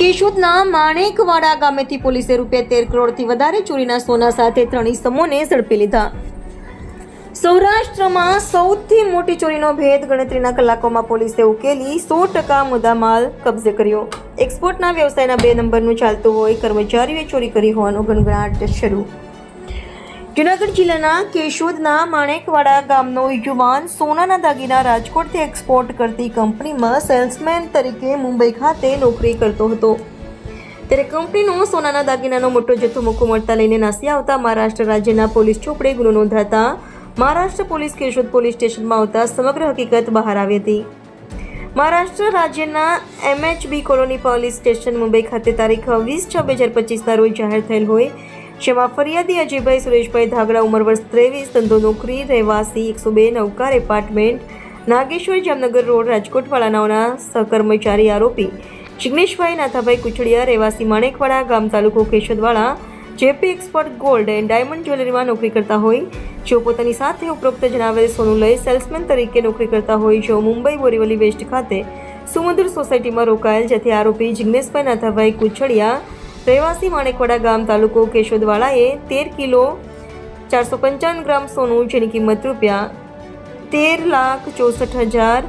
કેશોદના માણેકવાડા ગામેથી પોલીસે રૂપિયા તેર કરોડથી વધારે ચોરીના સોના સાથે ત્રણ ઇસમોને ઝડપી લીધા. સૌરાષ્ટ્રમાં સૌથી મોટી ચોરીનો ભેદ ગણતરીના કલાકોમાં પોલીસે ઉકેલી સો ટકા મુદ્દામાલ કબજે કર્યો. એક્સપોર્ટના વ્યવસાયના બે નંબરનું ચાલતું હોય, કર્મચારીઓએ ચોરી કરી હોવાનો ગણગણાટ શરૂ. જુનાગઢ જિલ્લાના કેશોદના માણેકવાડા ગામનો યુવાન સોનાના દાગીના રાજકોટથી એક્સપોર્ટ કરતી કંપનીમાં સેલ્સમેન તરીકે મુંબઈ ખાતે નોકરી કરતો હતો. ત્યારે કંપનીનો સોનાના દાગીનાનો મોટો જથ્થો મોકો મળતા લઈને નાસી આવતા મહારાષ્ટ્ર રાજ્યના પોલીસ ચોપડે ગુનો નોંધાતા મહારાષ્ટ્ર પોલીસ કેશોદ પોલીસ સ્ટેશનમાં આવતા સમગ્ર હકીકત બહાર આવી હતી. મહારાષ્ટ્ર રાજ્યના MHB colony police station Mumbai ખાતે તારીખ વીસ છ બે હજાર પચીસના રોજ જાહેર થયેલ હોય જેમાં ફરિયાદી અજયભાઈ સુરેશભાઈ ધાગડા ઉંમર વર્ષ ત્રેવીસ, ધંધો નોકરી, રહેવાસી, એકસો બે નવકાર એપાર્ટમેન્ટ, નાગેશ્વર, જામનગર રોડ રાજકોટ વાળાનાઓના સહકર્મચારી આરોપી જિગ્નેશભાઈ નાથાભાઈ કુચડિયા રહેવાસી માણેકવાડા, ગામ તાલુકો કેશોદવાળા, JP expert gold and diamond જ્વેલરીમાં નોકરી કરતા હોય, જેઓ પોતાની સાથે ઉપરોક્ત જણાવેલ સોનું લઈ સેલ્સમેન તરીકે નોકરી કરતા હોય, જેઓ મુંબઈ બોરીવલી વેસ્ટ ખાતે સુમધુર સોસાયટીમાં રોકાયેલ, જેથી આરોપી જિગ્નેશભાઈ નાથાભાઈ કુચડિયા રહેવાસી માણેકવાડા ગામ તાલુકો કેશોદવાળાએ તેર કિલો ચારસો પંચાવન ગ્રામ સોનું, જેની કિંમત રૂપિયા તેર લાખ ચોસઠ હજાર,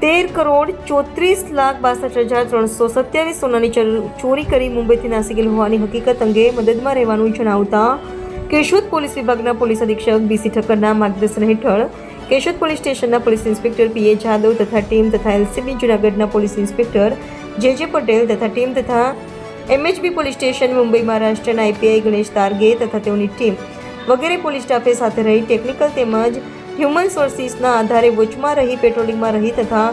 તેર કરોડ ચોત્રીસ લાખ બાસઠ હજાર ત્રણસો સત્યાવીસ સોનાની ચોરી કરી મુંબઈથી નાસી ગયેલ હોવાની હકીકત અંગે મદદમાં રહેવાનું જણાવતા કેશોદ પોલીસ વિભાગના પોલીસ અધિક્ષક બીસી ઠક્કરના માર્ગદર્શન હેઠળ કેશોદ પોલીસ સ્ટેશનના પોલીસ ઇન્સ્પેક્ટર પીએ જાદવ તથા ટીમ તથા એલસીબી જૂનાગઢના પોલીસ ઇન્સ્પેક્ટર જે જે પટેલ તથા ટીમ તથા એમએચબી પોલીસ સ્ટેશન, મુંબઈ મહારાષ્ટ્રના એપીઆઈ ગણેશ તારગે તથા તેઓની ટીમ વગેરે પોલીસ સ્ટાફે સાથે રહી ટેકનિકલ તેમજ હ્યુમન સોર્સિસના આધારે વોચમાં રહી, પેટ્રોલિંગમાં રહી તથા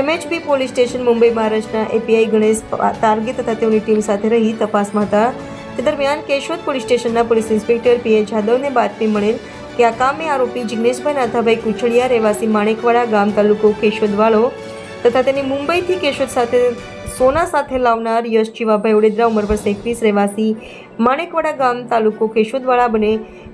એમએચબી પોલીસ સ્ટેશન, મુંબઈ મહારાષ્ટ્રના એપીઆઈ ગણેશ તારગે તથા તેઓની ટીમ સાથે રહી તપાસમાં હતા તે દરમિયાન કેશોદ પોલીસ સ્ટેશનના પોલીસ ઇન્સ્પેક્ટર પીએ જાદવને બાતમી મળેલ કે આ કામે આરોપી જિગ્નેશભાઈ નાથાભાઈ કુચડિયા રહેવાસી માણેકવાડા ગામ તાલુકો કેશોદવાળો તથા તેની મુંબઈથી કેશોદ સાથે સોના સાથે લાવનાર યશ જીવાભાઈ ઓડેદરા ઉંમર એકવીસ રહેવાસી. માણેકવાડા ગામ તાલુકો કેશોદવાળા બને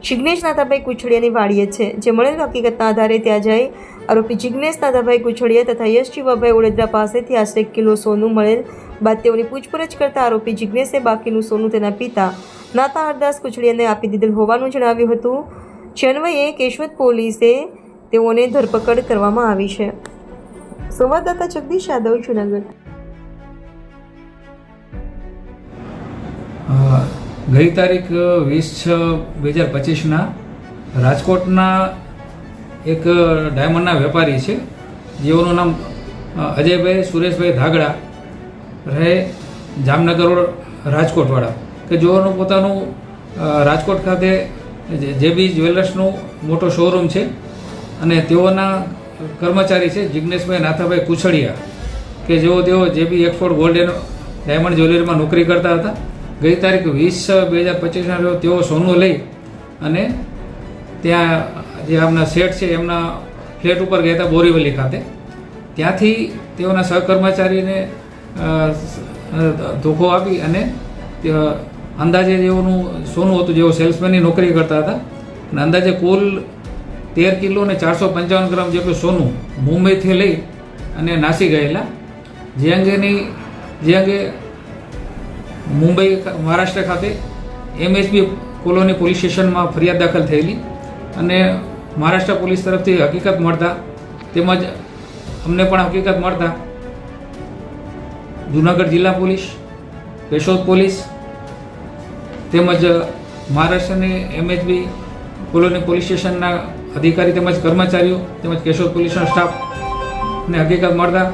જિગ્નેશ નાથાભાઈ કુછડિયાની વાડીએ છે. જે મળેલ હકીકતના આધારે ત્યાં જઈ આરોપી જિગ્નેશ નાથાભાઈ કુછડિયા તથા યશ જીવાભાઈ ઓડેદરા પાસેથી આશરે કિલો સોનું મળેલ બાદ તેઓની પૂછપરછ કરતા આરોપી જિગ્નેશે બાકીનું સોનું તેના પિતા નાતા હરદાસ કુછડિયાને આપી દીધેલ હોવાનું જણાવ્યું હતું. જન્મયે કેશોદ પોલીસે તેઓને ધરપકડ કરવામાં આવી છે. સંવાદદાતા જગદીશ યાદવ, જુનાગઢ. ગઈ તારીખ વીસ છ બે હજાર પચીસના રાજકોટના એક ડાયમંડના વેપારી છે. જેઓનું નામ અજયભાઈ સુરેશભાઈ ધાગડા રહે જામનગર રાજકોટવાળા. કે જેઓનું પોતાનું રાજકોટ ખાતે જે બી જ્વેલર્સનું મોટો શોરૂમ છે. અને તેઓના કર્મચારી છે જિજ્ઞેશભાઈ નાથાભાઈ કુછડિયા. કે જેઓ તેઓ જે B export gold and diamond જ્વેલરીમાં નોકરી કરતા હતા. ગઈ તારીખ વીસ બે હજાર પચીસના રોજ તેઓ સોનું લઈ અને ત્યાં જે આમના શેઠ છે એમના ફ્લેટ ઉપર ગયા હતા બોરીવલી ખાતે. ત્યાંથી તેઓના સહકર્મચારીને અ, આપી અને અંદાજે જેઓનું સોનું હતું જેઓ સેલ્સમેનની નોકરી કરતા હતા અને અંદાજે કુલ તેર કિલો અને ચારસો પંચાવન ગ્રામ જેટલું સોનું મુંબઈથી લઈ અને નાસી ગયેલા. જે અંગેની જે અંગે મુંબઈ મહારાષ્ટ્ર ખાતે એમએસબી કોલોની પોલીસ સ્ટેશનમાં ફરિયાદ દાખલ થયેલી અને મહારાષ્ટ્ર પોલીસ તરફથી હકીકત મળતા તેમજ અમને પણ હકીકત મળતા જુનાગઢ જિલ્લા પોલીસ, કેશોદ પોલીસ તેમજ મહારાષ્ટ્રની એમએચબી કોલોની પોલીસ સ્ટેશનના અધિકારી તેમજ કર્મચારીઓ તેમજ કેશોદ પોલીસનો સ્ટાફ ને હકીકત મળતા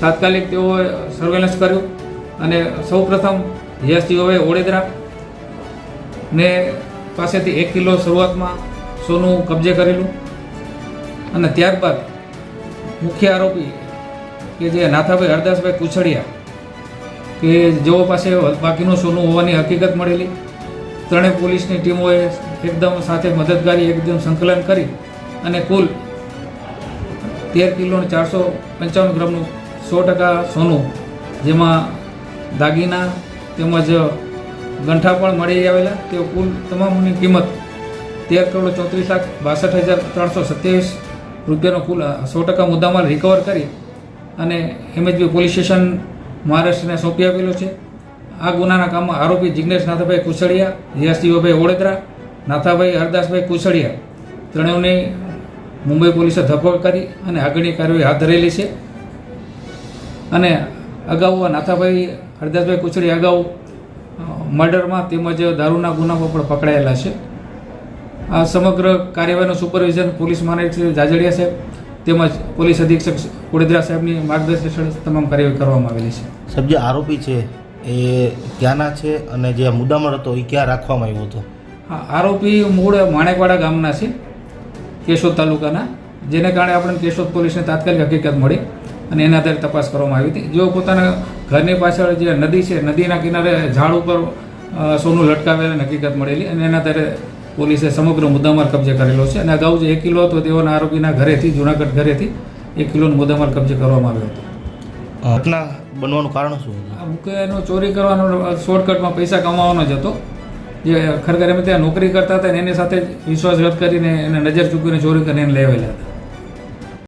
તાત્કાલિક તેઓએ સર્વેલન્સ કર્યું અને સૌપ્રથમ યશજીઓએ ઓડેદરા ને પાસેથી એક કિલો શરૂઆતમાં સોનું કબજે કરેલું. અને ત્યારબાદ મુખ્ય આરોપી કે જે નાથાભાઈ હરદાસભાઈ કુછડિયા કે જેઓ પાસે બાકીનું સોનું હોવાની હકીકત મળેલી. ત્રણેય પોલીસની ટીમોએ એકદમ સાથે મદદગારી એકદમ સંકલન કરી અને કુલ તેર કિલો ચારસો પંચાવન ગ્રામનું સો ટકા સોનું જેમાં દાગીના તેમજ ગંઠા પણ મળી આવેલા. તે કુલ તમામની કિંમત તેર કરોડ ચોત્રીસ લાખ બાસઠ હજાર ત્રણસો સત્યાવીસ રૂપિયાનો કુલ સો ટકા મુદ્દામાલ રિકવર કરી અને એમએચબી પોલીસ સ્ટેશન મહારાષ્ટ્રને સોંપી આપેલો છે. આ ગુનાના કામમાં આરોપી જિગ્નેશ નાથાભાઈ કુસડિયા યશજીભાઈ ઓળેદરા નાથાભાઈ હરદાસભાઈ કુસડિયા ત્રણેયની મુંબઈ પોલીસે ધરપકડ કરી અને આગળની કાર્યવાહી હાથ ધરેલી છે. અને અગાઉ નાથાભાઈ હરદાસભાઈ કુચડી અગાઉ મર્ડરમાં તેમજ દારૂના ગુનામાં પણ પકડાયેલા છે. આ સમગ્ર કાર્યવાહીનું સુપરવિઝન પોલીસ મહાનિરીક્ષક જાજડિયા સાહેબ તેમજ પોલીસ અધિક્ષક કુડેદરા સાહેબની માર્ગદર્શન હેઠળ તમામ કાર્યવાહી કરવામાં આવેલી છે. સાહેબ જે આરોપી છે એ ક્યાંના છે અને જે મુદ્દામાલ હતો એ ક્યાં રાખવામાં આવ્યો હતો? હા આરોપી મૂળ માણેકવાડા ગામના છે કેશોદ તાલુકાના. જેને કારણે આપણે કેશોદ પોલીસને તાત્કાલિક હકીકત મળી અને એના આધારે તપાસ કરવામાં આવી હતી. જેઓ પોતાના ઘરની પાછળ જે નદી છે નદીના કિનારે ઝાડ ઉપર સોનું લટકાવેલી હકીકત મળેલી અને એના ત્યારે પોલીસે સમગ્ર મુદ્દામાલ કબજે કરેલો છે અને અગાઉ જે એક કિલો હતો તેઓના આરોપીના ઘરેથી જૂનાગઢ ઘરેથી એક કિલોનો મુદ્દામાલ કબજે કરવામાં આવ્યો હતો. ઘટના બનવાનું કારણ શું એનો ચોરી કરવાનો શોર્ટકટમાં પૈસા કમાવાનો જ હતો. જે ખરેખર એમ ત્યાં નોકરી કરતા હતા ને એની સાથે જ વિશ્વાસઘાત કરીને એને નજર ચૂકવીને ચોરી કરીને એને લઈ હતા.